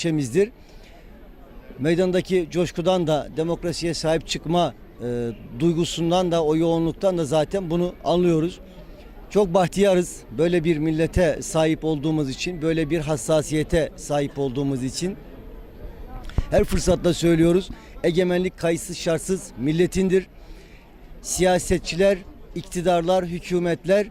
ilçemizdir. Meydandaki coşkudan da demokrasiye sahip çıkma e, duygusundan da o yoğunluktan da zaten bunu anlıyoruz. Çok bahtiyarız böyle bir millete sahip olduğumuz için, böyle bir hassasiyete sahip olduğumuz için. Her fırsatta söylüyoruz. Egemenlik kayıtsız şartsız milletindir. Siyasetçiler, iktidarlar, hükümetler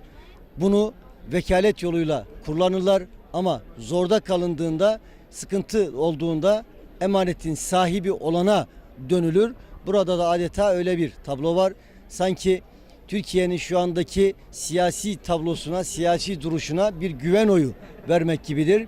bunu vekalet yoluyla kullanırlar ama zorda kalındığında, sıkıntı olduğunda emanetin sahibi olana dönülür. Burada da adeta öyle bir tablo var. Sanki Türkiye'nin şu andaki siyasi tablosuna, siyasi duruşuna bir güven oyu vermek gibidir.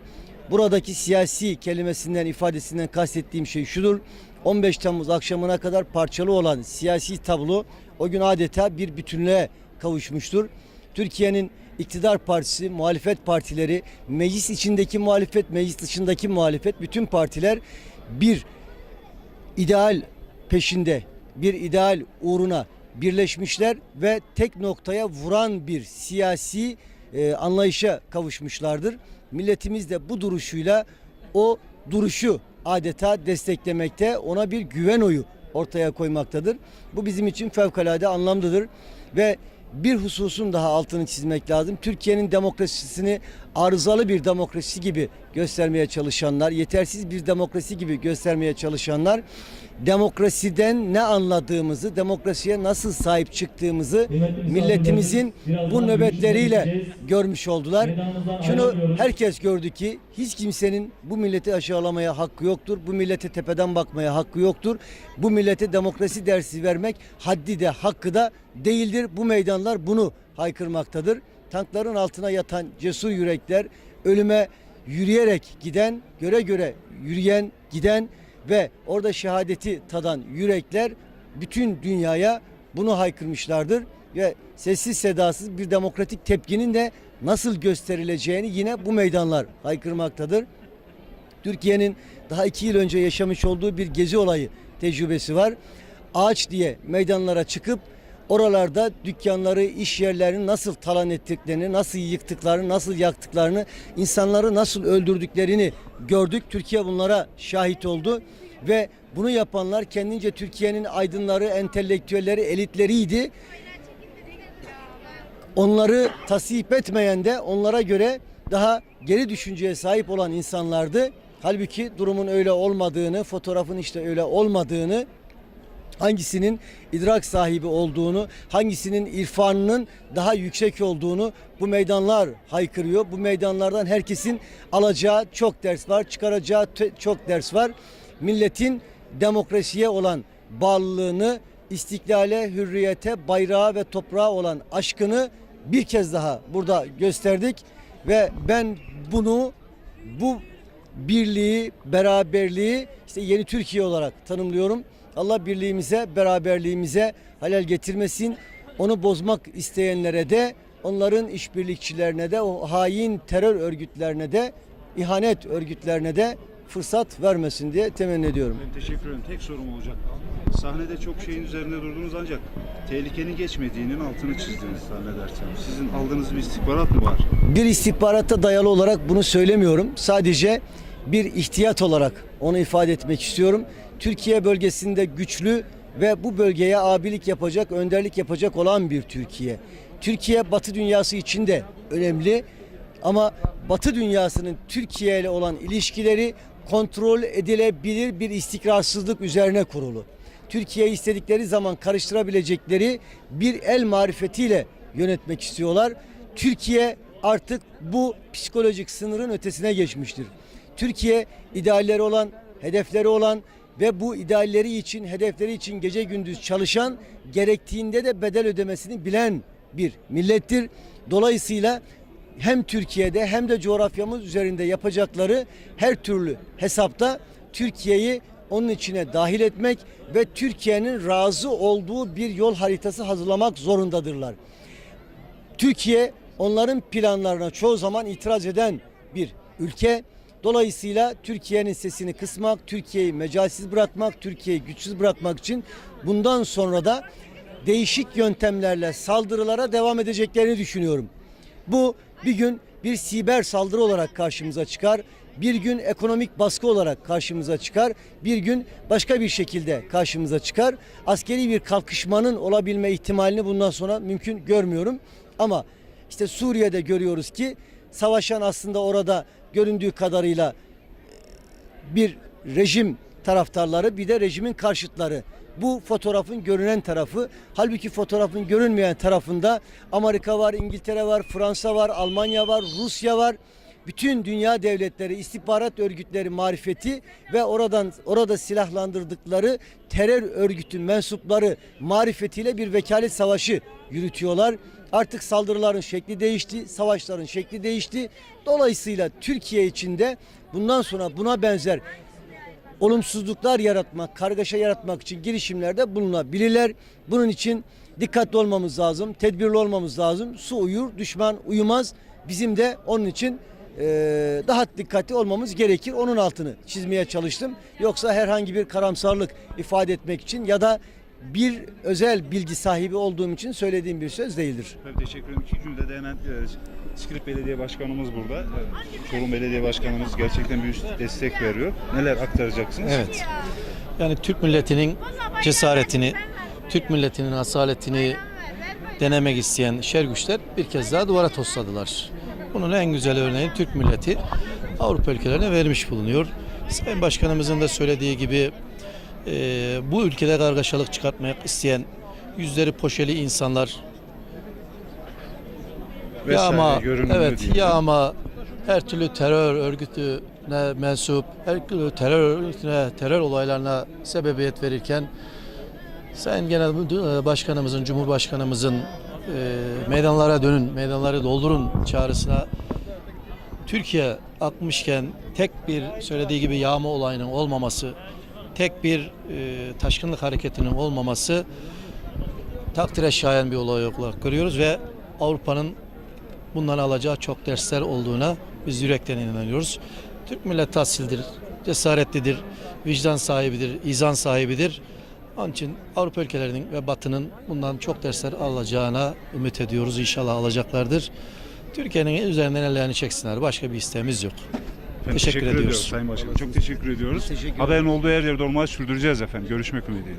Buradaki siyasi kelimesinden, ifadesinden kastettiğim şey şudur. 15 Temmuz akşamına kadar parçalı olan siyasi tablo o gün adeta bir bütünlüğe kavuşmuştur. Türkiye'nin iktidar partisi, muhalefet partileri, meclis içindeki muhalefet, meclis dışındaki muhalefet bütün partiler bir ideal peşinde, bir ideal uğruna birleşmişler ve tek noktaya vuran bir siyasi e, anlayışa kavuşmuşlardır. Milletimiz de bu duruşuyla o duruşu adeta desteklemekte, ona bir güven oyu ortaya koymaktadır. Bu bizim için fevkalade anlamlıdır ve bir hususun daha altını çizmek lazım. Türkiye'nin demokrasisini arızalı bir demokrasi gibi göstermeye çalışanlar, yetersiz bir demokrasi gibi göstermeye çalışanlar demokrasiden ne anladığımızı, demokrasiye nasıl sahip çıktığımızı milletimizin bu nöbetleriyle görmüş oldular. Şunu herkes gördü ki hiç kimsenin bu milleti aşağılamaya hakkı yoktur. Bu millete tepeden bakmaya hakkı yoktur. Bu millete demokrasi dersi vermek haddi de hakkı da değildir. Bu meydanlar bunu haykırmaktadır. Tankların altına yatan cesur yürekler ölüme yürüyerek giden, göre göre yürüyen, giden ve orada şehadeti tadan yürekler bütün dünyaya bunu haykırmışlardır ve sessiz sedasız bir demokratik tepkinin de nasıl gösterileceğini yine bu meydanlar haykırmaktadır. Türkiye'nin daha iki yıl önce yaşamış olduğu bir gezi olayı tecrübesi var. Ağaç diye meydanlara çıkıp oralarda dükkanları, iş yerlerini nasıl talan ettiklerini, nasıl yıktıklarını, nasıl yaktıklarını, insanları nasıl öldürdüklerini gördük. Türkiye bunlara şahit oldu ve bunu yapanlar kendince Türkiye'nin aydınları, entelektüelleri, elitleriydi. Onları tasvip etmeyen de onlara göre daha geri düşünceye sahip olan insanlardı. Halbuki durumun öyle olmadığını, fotoğrafın işte öyle olmadığını, hangisinin idrak sahibi olduğunu, hangisinin irfanının daha yüksek olduğunu bu meydanlar haykırıyor. Bu meydanlardan herkesin alacağı çok ders var, çıkaracağı çok ders var. Milletin demokrasiye olan bağlılığını, istiklale, hürriyete, bayrağa ve toprağa olan aşkını bir kez daha burada gösterdik ve ben bunu bu birliği, beraberliği işte yeni Türkiye olarak tanımlıyorum. Allah birliğimize, beraberliğimize halal getirmesin. Onu bozmak isteyenlere de, onların işbirlikçilerine de, o hain terör örgütlerine de, ihanet örgütlerine de fırsat vermesin diye temenni ediyorum. Ben teşekkür ederim. Tek sorum olacak. Sahnede çok şeyin üzerinde durdunuz ancak tehlikenin geçmediğinin altını çizdiniz zannedersem. Sizin aldığınız bir istihbarat mı var? Bir istihbarata dayalı olarak bunu söylemiyorum. Sadece bir ihtiyat olarak onu ifade etmek istiyorum. Türkiye bölgesinde güçlü ve bu bölgeye abilik yapacak, önderlik yapacak olan bir Türkiye. Türkiye Batı dünyası için de önemli ama Batı dünyasının Türkiye ile olan ilişkileri kontrol edilebilir bir istikrarsızlık üzerine kurulu. Türkiye istedikleri zaman karıştırabilecekleri bir el marifetiyle yönetmek istiyorlar. Türkiye artık bu psikolojik sınırın ötesine geçmiştir. Türkiye idealleri olan, hedefleri olan ve bu idealleri için, hedefleri için gece gündüz çalışan, gerektiğinde de bedel ödemesini bilen bir millettir. Dolayısıyla hem Türkiye'de hem de coğrafyamız üzerinde yapacakları her türlü hesapta Türkiye'yi onun içine dahil etmek ve Türkiye'nin razı olduğu bir yol haritası hazırlamak zorundadırlar. Türkiye onların planlarına çoğu zaman itiraz eden bir ülke. Dolayısıyla Türkiye'nin sesini kısmak, Türkiye'yi mecalsiz bırakmak, Türkiye'yi güçsüz bırakmak için bundan sonra da değişik yöntemlerle saldırılara devam edeceklerini düşünüyorum. Bu bir gün bir siber saldırı olarak karşımıza çıkar. bir gün ekonomik baskı olarak karşımıza çıkar, bir gün başka bir şekilde karşımıza çıkar. Askeri bir kalkışmanın olabilme ihtimalini bundan sonra mümkün görmüyorum. Ama işte Suriye'de görüyoruz ki savaşan aslında orada göründüğü kadarıyla bir rejim taraftarları bir de rejimin karşıtları. Bu fotoğrafın görünen tarafı. Halbuki fotoğrafın görünmeyen tarafında Amerika var, İngiltere var, Fransa var, Almanya var, Rusya var. Bütün dünya devletleri, istihbarat örgütleri marifeti ve oradan orada silahlandırdıkları terör örgütü mensupları marifetiyle bir vekalet savaşı yürütüyorlar. Artık saldırıların şekli değişti, savaşların şekli değişti. Dolayısıyla Türkiye içinde bundan sonra buna benzer olumsuzluklar yaratmak, kargaşa yaratmak için girişimlerde bulunabilirler. Bunun için dikkatli olmamız lazım, tedbirli olmamız lazım. Su uyur, düşman uyumaz. Bizim de onun için daha dikkatli olmamız gerekir. Onun altını çizmeye çalıştım. Yoksa herhangi bir karamsarlık ifade etmek için ya da bir özel bilgi sahibi olduğum için söylediğim bir söz değildir. Ben teşekkür ederim. İki cümlede de hemen e, Skilip Belediye Başkanımız burada. E, Çorum Belediye Başkanımız gerçekten büyük destek veriyor. Neler aktaracaksınız? Evet. Yani Türk milletinin cesaretini, Türk milletinin asaletini denemek isteyen şer güçler bir kez daha duvara tosladılar. Bunun en güzel örneği Türk milleti Avrupa ülkelerine vermiş bulunuyor. Sayın Başkanımızın da söylediği gibi e, bu ülkede kargaşalık çıkartmak isteyen yüzleri poşeli insanlar ya Vesaire, ama görünümlü evet diye. ya ama her türlü terör örgütüne mensup, her türlü terör örgütüne, terör olaylarına sebebiyet verirken Sayın Genel Müdür- Başkanımızın, Cumhurbaşkanımızın e, meydanlara dönün, meydanları doldurun çağrısına Türkiye akmışken tek bir söylediği gibi yağma olayının olmaması, tek bir e, taşkınlık hareketinin olmaması takdire şayan bir olay olarak görüyoruz ve Avrupa'nın bundan alacağı çok dersler olduğuna biz yürekten inanıyoruz. Türk milleti asildir, cesaretlidir, vicdan sahibidir, izan sahibidir. Onun için Avrupa ülkelerinin ve Batı'nın bundan çok dersler alacağına ümit ediyoruz. İnşallah alacaklardır. Türkiye'nin üzerinden ellerini çeksinler. Başka bir isteğimiz yok. Efendim, Teşekkür ediyoruz. Sayın Başkan. Çok teşekkür ediyoruz. Teşekkür Haberin olduğu her yerde olmayı sürdüreceğiz efendim. Görüşmek ümidiyle.